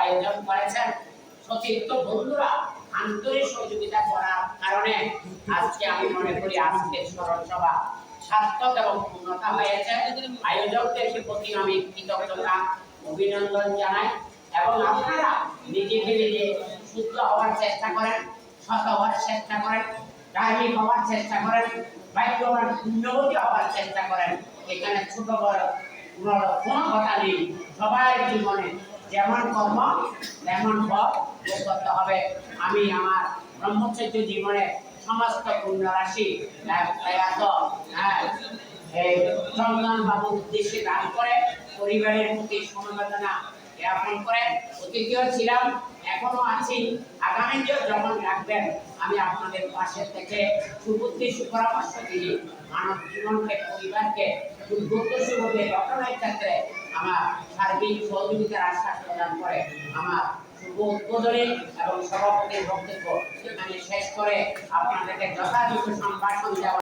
আয়োজন করেছেন। সতীর্থ বন্ধুরা, আন্তরিক সহযোগিতা করার কারণে আজকে আমি মনে করি আজকের স্মরণ সভা সার্থক এবং পূর্ণতা হয়েছে। আয়োজকদেরকে প্রতি আমি কৃতজ্ঞতা, অভিনন্দন জানাই এবং আপনারা নিজেকে নিজে শুদ্ধ হওয়ার চেষ্টা করেন, সৎ হওয়ার চেষ্টা করেন ধার্মিক হওয়ার চেষ্টা করেন, ভাগ্যবান পুণ্যবতী হওয়ার চেষ্টা করেন। এখানে ছোট বড় কোনো কথা নেই সবাই জীবনে যেমন কর্ম, তেমন ফল ভোগ করতে হবে। আমি আমার ব্রহ্মচর্য জীবনে সমস্ত পুণ্য রাশি প্রয়াত হ্যাঁ চন্দন উদ্দেশ্যে দান করে পরিবারের প্রতি সমবেদনা জ্ঞাপন করে অতিথিও ছিলাম। এখনও আছি। আগামী দিয়েও যখন রাখবেন, আমি আপনাদের পাশে থেকে সুবুদ্ধি, সুপরামর্শ দিয়ে মানব জীবনকে, পরিবারকে উদ্বুদ্ধ সুযোগে গঠনের ক্ষেত্রে আমার সার্বিক সহযোগিতার আশ্বাস প্রদান করে আমার শুভ উদ্বোধনী এবং সভাপতির বক্তব্য এখানে শেষ করে আপনাদেরকে যথাযথ সম্ভাষণ দেওয়া